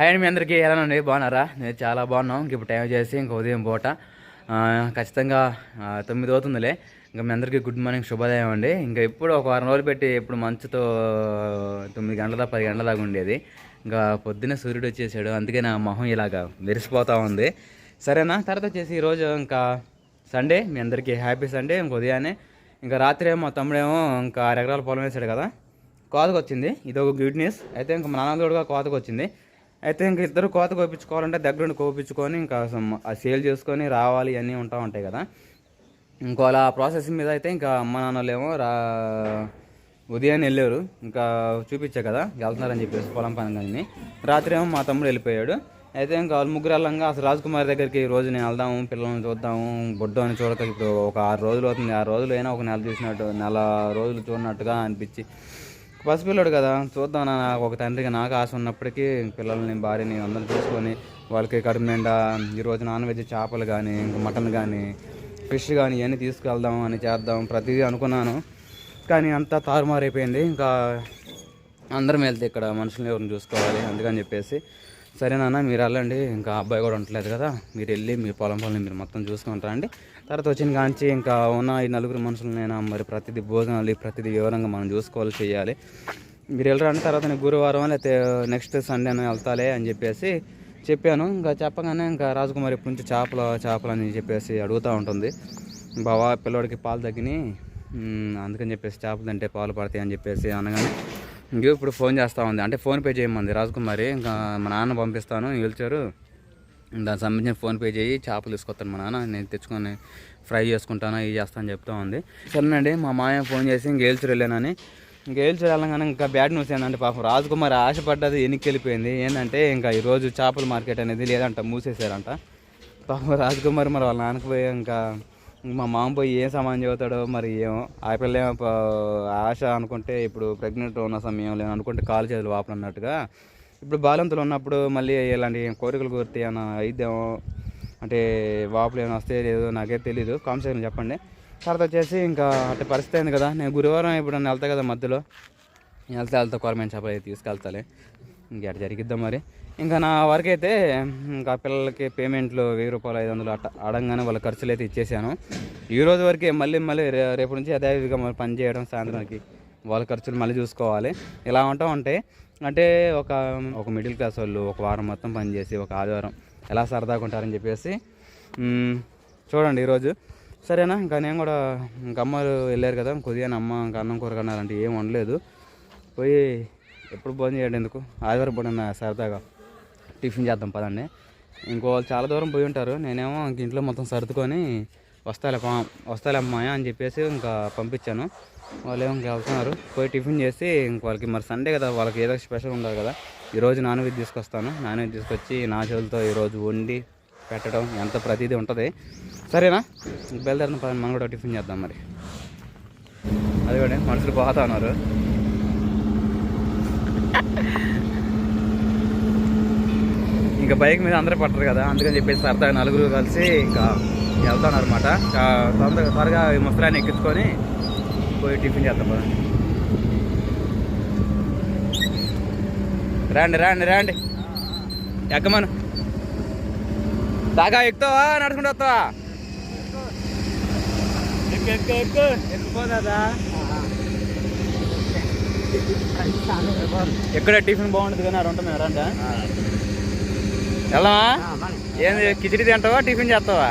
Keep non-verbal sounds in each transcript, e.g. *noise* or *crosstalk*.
Hi అండి మీ అందరికీ. ఎలా అండి బాగున్నారా? నేను చాలా బాగున్నాం. ఇంక ఇప్పుడు టైం చేసి ఇంక ఉదయం పూట ఖచ్చితంగా తొమ్మిది అవుతుందిలే. ఇంకా మీ అందరికీ గుడ్ మార్నింగ్ శుభోదయం అండి. ఇంకా ఇప్పుడు ఒక వారం రోజులు పెట్టి ఇప్పుడు మంచుతో తొమ్మిది గంటల పది గంటల దాకా ఉండేది. ఇంకా పొద్దున్నే సూర్యుడు వచ్చేసాడు. అందుకే నా మొహం ఇలాగా మెరిసిపోతూ ఉంది. సరేనా? తర్వాత వచ్చేసి ఈరోజు ఇంకా సండే మీ అందరికీ హ్యాపీ సండే ఇంక ఉదయాన్నే. ఇంకా రాత్రి ఏమో మా తమ్ముడేమో ఇంకా ఆరు ఎకరాల పొలం వేసాడు కదా. కోతకు వచ్చింది ఇది ఒక గుడ్ న్యూస్ అయితే ఇంకా మా నాన్న కూడా కోతకు వచ్చింది అయితే ఇంక ఇద్దరు కోత కోపించుకోవాలంటే దగ్గరుండి కోపించుకొని ఇంకా ఆ సేల్ చేసుకొని రావాలి అన్నీ ఉంటా ఉంటాయి కదా. ఇంకో అలా ప్రాసెస్ మీద అయితే ఇంకా అమ్మ నాన్నలేమో రా ఉదయాన్నే వెళ్ళారు. ఇంకా చూపించా కదా వెళ్తున్నారని చెప్పేసి పొలం పని కానీ రాత్రి ఏమో మా తమ్ముడు వెళ్ళిపోయాడు. అయితే ఇంకా వాళ్ళు ముగ్గురు వెళ్ళంగా అసలు రాజకుమారి దగ్గరికి రోజు నేను వెళ్దాము పిల్లల్ని చూద్దాము బొడ్డు అని చూడక ఇప్పుడు ఒక ఆరు రోజులు అవుతుంది. ఆరు రోజులు అయినా ఒక నెల చూసినట్టు నెల రోజులు చూడనట్టుగా అనిపించి పసిపిల్లడు కదా చూద్దాం నా ఒక తండ్రిగా నాకు ఆశ ఉన్నప్పటికీ పిల్లల్ని భార్యని అందరం చూసుకొని వాళ్ళకి కడుపు నిండా ఈరోజు నాన్ వెజ్ చేపలు కానీ ఇంకా మటన్ కానీ ఫిష్ కానీ ఇవన్నీ తీసుకెళ్దాం అని చేద్దాం ప్రతిదీ అనుకున్నాను. కానీ అంతా తారుమారైపోయింది. ఇంకా అందరం వెళ్తే ఇక్కడ మనుషుల్ని ఎవరిని చూసుకోవాలి అందుకని చెప్పేసి సరే నాన్న మీరు వెళ్ళండి. ఇంకా అబ్బాయి కూడా ఉండలేదు కదా. మీరు వెళ్ళి మీ పొలం పొలం మీరు మొత్తం చూసుకుంటారండి తర్వాత వచ్చిన కాంచి ఇంకా ఉన్న ఈ నలుగురు మనుషులనైనా మరి ప్రతిదీ భోజనాలు ప్రతిదీ వివరంగా మనం చూసుకోవాలి చేయాలి. మీరు వెళ్ళరండి. తర్వాత నేను గురువారం లేకపోతే నెక్స్ట్ సండే వెళ్తాలే అని చెప్పేసి చెప్పాను. ఇంకా చెప్పగానే ఇంకా రాజకుమారి ఎప్పటి నుంచి చేపలు చేపలు అని చెప్పేసి అడుగుతూ ఉంటుంది. బావా పిల్లోడికి పాలు తగ్గినాయి. అందుకని చెప్పేసి చేపలు తింటే పాలు పడతాయి అని చెప్పేసి అనగానే ఇంకో ఇప్పుడు ఫోన్ చేస్తూ ఉంది. అంటే ఫోన్ పే చేయమంది. రాజకుమారి ఇంకా మా నాన్న పంపిస్తాను. వెళ్చారు దానికి సంబంధించిన ఫోన్ పే చేయి చేపలు తీసుకొస్తాను మా నాన్న. నేను తెచ్చుకొని ఫ్రై చేసుకుంటాను ఇవి చేస్తాను చెప్తా ఉంది. సరేనండి మా మాయ ఫోన్ చేసి ఇంక వెళ్ళానని. ఇంక వెళ్ళగానే ఇంకా బ్యాడ్ న్యూస్ ఏంటంటే పాపం రాజకుమారి ఆశపడ్డది ఎన్నికి వెళ్ళిపోయింది ఏంటంటే ఇంకా ఈరోజు చేపల మార్కెట్ అనేది లేదంట మూసేశారంట. పాపం రాజకుమారి మరి వాళ్ళ నాన్నకు పోయి ఇంకా మా మామ పోయి ఏం సమానం చదువుతాడో మరి ఏమో. ఆ పిల్ల ఆశ అనుకుంటే ఇప్పుడు ప్రెగ్నెంట్ ఉన్న సమయం లేదు అనుకుంటే కాలు చేతులు వాపలు అన్నట్టుగా. ఇప్పుడు బాలంతులు ఉన్నప్పుడు మళ్ళీ ఇలాంటి కోరికలు కోరితే ఏమైనా అయిద్దామో? అంటే వాపులు ఏమైనా వస్తే లేదో నాకైతే తెలీదు. కాన్సెప్ట్ చెప్పండి. తర్వాత వచ్చేసి ఇంకా అంటే పరిస్థితి అయింది కదా. నేను గురువారం ఇప్పుడు వెళ్తా కదా మధ్యలో? వెళ్తే వెళ్తా గవర్నమెంట్ షాప్ అయితే తీసుకెళ్తాలే. ఇంకా జరిగిద్దాం మరి? ఇంకా నా వరకు అయితే ఇంకా పిల్లలకి పేమెంట్లు వెయ్యి రూపాయలు ఐదు వందలు అట్ట అడగానే వాళ్ళ ఖర్చులు అయితే ఇచ్చేసాను. ఈ రోజు వరకే మళ్ళీ మళ్ళీ రేపు నుంచి యథావిధిగా మళ్ళీ పని చేయడం సాయంత్రానికి వాళ్ళ ఖర్చులు మళ్ళీ చూసుకోవాలి. ఇలా ఉంటా ఉంటే అంటే ఒక ఒక మిడిల్ క్లాస్ వాళ్ళు ఒక వారం మొత్తం పనిచేసి ఒక ఆదివారం ఎలా సరదాగా ఉంటారని చెప్పేసి చూడండి ఈరోజు సరేనా? ఇంకా నేను కూడా ఇంకా అమ్మలు వెళ్ళారు కదా కొద్దిగా అమ్మ ఇంకా అన్నం కూర కన్నారంటే ఏం వండలేదు. పోయి ఎప్పుడు భోజనం చేయండి ఎందుకు? ఆదివారం పూట సరదాగా టిఫిన్ చేద్దాం పదండి. ఇంకో వాళ్ళు చాలా దూరం పోయి ఉంటారు. నేనేమో ఇంక ఇంట్లో మొత్తం సర్దుకొని వస్తాలే పా వస్తాలే అమ్మాయి అని చెప్పేసి ఇంకా పంపించాను. వాళ్ళు ఏమో ఇంకా వెళ్తున్నారు. పోయి టిఫిన్ చేసి ఇంక వాళ్ళకి మరి సండే కదా వాళ్ళకి ఏదో స్పెషల్ ఉండదు కదా. ఈరోజు నాన్ వెజ్ తీసుకొస్తాను. నాన్ వెజ్ తీసుకొచ్చి నా చేతులతో ఈరోజు వండి పెట్టడం ఎంత ప్రతిదీ ఉంటుంది. సరేనా? బయలుదేరిన పని మనం కూడా టిఫిన్ చేద్దాం మరి. అది కూడా మనుషులు పోతా ఉన్నారు. ఇంకా బైక్ మీద అందరూ పట్టరు కదా అందుకని చెప్పేసి సరదాగా నలుగురు కలిసి ఇంకా వెళ్తాను అనమాట తొందరగా త్వరగా ఈ ముసలాన్ని ఎక్కించుకొని పోయి టిఫిన్ చేద్దాం పదండి రండి రండి రండి. ఎక్కమను? దాకా ఎక్కుతావా? నడుచుకుంటూ వస్తావా? ఎక్కడ టిఫిన్ బాగుంటుంది కానీ అరంటాం ఎవరంట ఎలా ఏంది కిచిడి తింటావా టిఫిన్ చేస్తావా?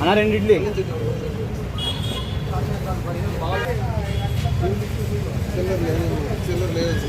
అన్నా రెండు ఇడ్లీ. లేదు లేదు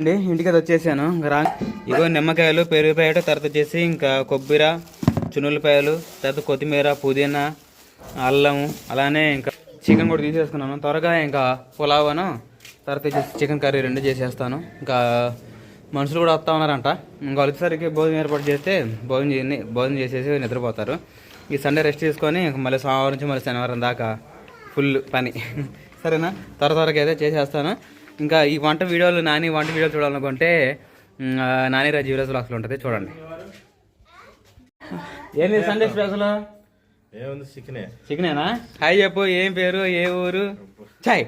అండి ఇంటికి అది వచ్చేసాను. ఇంకా రా ఇగో నిమ్మకాయలు పెరుగుపాయలు తర్వాత వచ్చేసి ఇంకా కొబ్బరి చునులపాయలు తర్వాత కొత్తిమీర పుదీనా అల్లము అలానే ఇంకా చికెన్ కూడా తీసేసుకున్నాను. త్వరగా ఇంకా పులావను తర్వాత వచ్చేసి చికెన్ కర్రీ రెండు చేసేస్తాను. ఇంకా మనుషులు కూడా వస్తూ ఉన్నారంట. ఇంకా వచ్చేసరికి భోజనం ఏర్పాటు చేస్తే భోజనం చేయని భోజనం చేసేసి నిద్రపోతారు. ఈ సండే రెస్ట్ తీసుకొని మళ్ళీ సోమవారం నుంచి మళ్ళీ శనివారం దాకా ఫుల్ పని. *laughs* సరేనా? త్వర త్వరగా అయితే చేసేస్తాను. ఇంకా ఈ వంట వీడియోలు నాని వంట వీడియోలు చూడాలనుకుంటే నాని రాజు వీడియోస్ అసలు ఉంటుంది చూడండి. ఏంది సండే స్పెషల్? ఏముంది చికెనే. చికెనేనా? హాయ్ చెప్పు ఏం పేరు ఏ ఊరు? చాయ్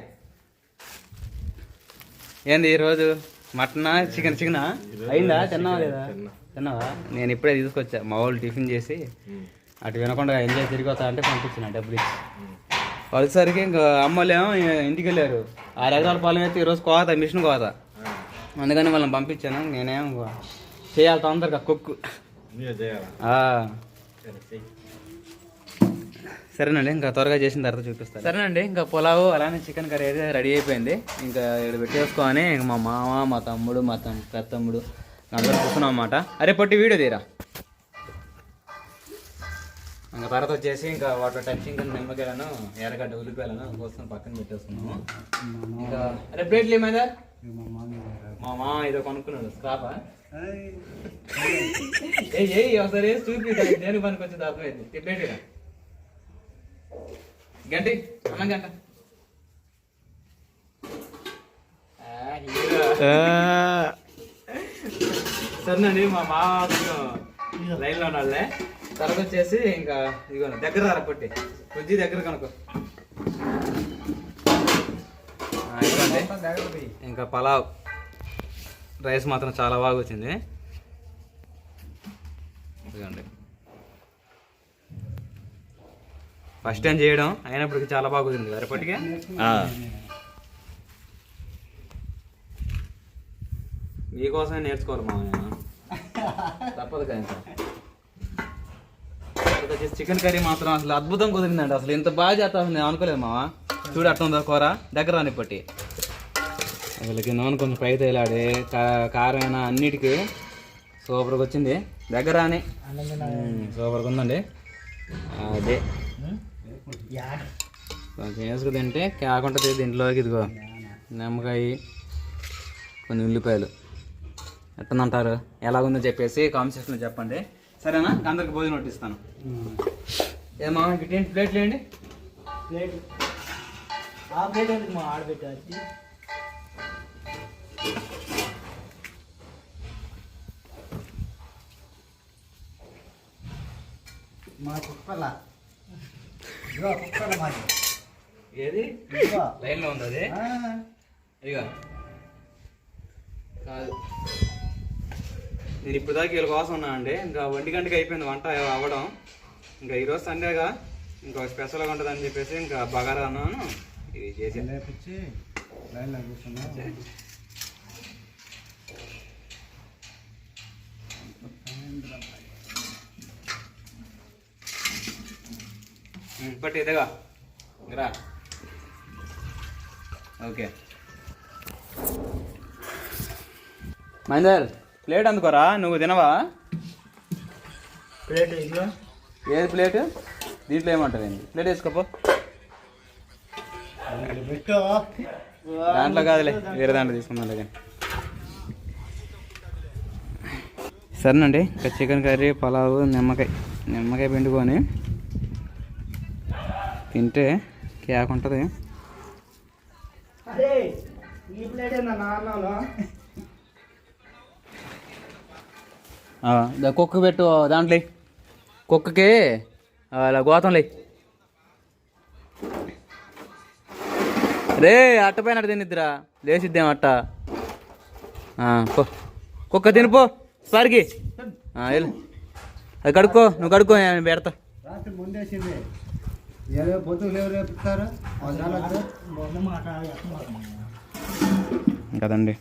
ఏంది ఈరోజు? మటనా చికెన్ చికెనా? అయిందా? తిన్నావా లేదా? తిన్నావా? నేను ఇప్పుడే తీసుకొచ్చా మా వాళ్ళు టిఫిన్ చేసి. అటు వినకుండా ఎంజాయ్ తిరిగి వస్తా అంటే పంపించిన డబ్బులు ఇచ్చి. వచ్చేసరికి ఇంకా అమ్మలేమో ఇంటికి వెళ్ళారు. ఆరు ఎకరాల పొలం అయితే ఈరోజు కోత మిషన్ కోత. అందుకని వాళ్ళని పంపించాను నేనేం చేయాలి తొందరగా కుక్కు. సరేనండి ఇంకా త్వరగా చేసిన తర్వాత చూపిస్తాను. సరేనండి ఇంకా పులావు అలానే చికెన్ కర్రీ అయితే రెడీ అయిపోయింది. ఇంకా ఇక్కడ పెట్టేసుకొని ఇంకా మా మామ మా తమ్ముడు మా తమ్ పెద్ద తమ్ముడు అందరూ కూర్చున్నాం అన్నమాట. అరే పొట్టి వీడియో తీరా? ఇంకా తర్వాత వచ్చేసి ఇంకా వాటర్ టచింగ్ నిమ్మకాయలను ఎర్రగడ్డ ఉల్లిపాయలను కోసం పక్కన పెట్టేసుకున్నాము. ఇంకా అరే ప్లేట్లు ఏమైందా? మా మామ ఏదో కొనుక్కున్నాడు స్క్రాపా? ఏ ఏ ఒకసారి చూపి దేనికి పనికి వచ్చింది అర్థమైంది. ప్లేట్. గంటి అన్నం గంట. సరేనండి మా మామ కొంచెం లైన్లో ఉన్నాడులే. తర్వాత వచ్చేసి ఇంకా ఇదిగో దగ్గర రా పొట్టి కొద్ది దగ్గర కనుకో. ఇదిగోండి. ఇంకా పలావ్. రైస్ మాత్రం చాలా బాగా వచ్చింది. ఇదిగోండి. ఫస్ట్ టైం చేయడం అయినప్పటికీ చాలా బాగా కుదిరింది అరపటికే మీకోసమే నేర్చుకోవాలి మా *laughs* తప్పదు వచ్చేసి చికెన్ కర్రీ మాత్రం అసలు అద్భుతం కుదిరిందండి. అసలు ఇంత బాగా చేస్తాను నేను అనుకోలేదు మావా. చూడు అట్లా ఉందా కూర? దగ్గర రాని పట్టి అసలుకి నూనె కొంచెం పై తేలాడి కా- కారం అయినా అన్నిటికీ సూపర్గా వచ్చింది. దగ్గర మ్మ్, సూపర్గా ఉందండి. అదే. కొంచెం వేసుకు తింటే కాకుండా దీంట్లోకి ఇదిగో నిమ్మకాయ కొన్ని ఉల్లిపాయలు. ఎట్టుందంటారు? ఎలాగుందో చెప్పేసి కామెంట్ సెక్షన్లో చెప్పండి. సరేనా? అందరికి భోజనం వడ్డిస్తాను. ఏమా ఇటు ప్లేట్లు వేయండి ప్లేట్. ఆ ప్లేట్ ఎందుకు మా ఆడబెట్టారు మా కుక్కల? ఇదిగో కుక్కల మాది. ఏది? లైన్లో ఉంది అది ఆ, ఇక కాదు. నేను ఇప్పుడు దాకా వీళ్ళ కోసం ఉన్నా అండి ఇంకా ఒంటి గంటకి అయిపోయింది వంట అవ్వడం. ఇంకా ఈరోజు సండేగా ఇంకా స్పెషల్గా ఉంటుందని చెప్పేసి ఇంకా బగారా అన్నాను. ఇది చేసి లేపొచ్చి లైన్లో కూర్చున్నా. పట్టి ఇదిగా రా. ఓకే. మహేందర్. ప్లేట్ అందుకోరా నువ్వు తినవా? ప్లేట్ ఏది ప్లేట్? దీంట్లో ఏమంటావు ఏంది ప్లేట్ వేసుకోపో. దాంట్లో కాదులే వేరే దాంట్లో తీసుకుందాం కానీ సరేనండి ఇంకా చికెన్ కర్రీ పలావ్ నిమ్మకాయ నిమ్మకాయ పిండుకొని తింటే కేక్ ఉంటుంది కుక్క పెట్టు దాంట్లో. కుక్కకి అలా గోతంలే రే అట్ట పైన తినిద్దిరా. లేచిద్దేం అట్ట. కుక్క తినిపో స్పార్కి వెళ్ళు. అది కడుక్కో నువ్వు కడుక్కో నేను పెడతా. కదండి.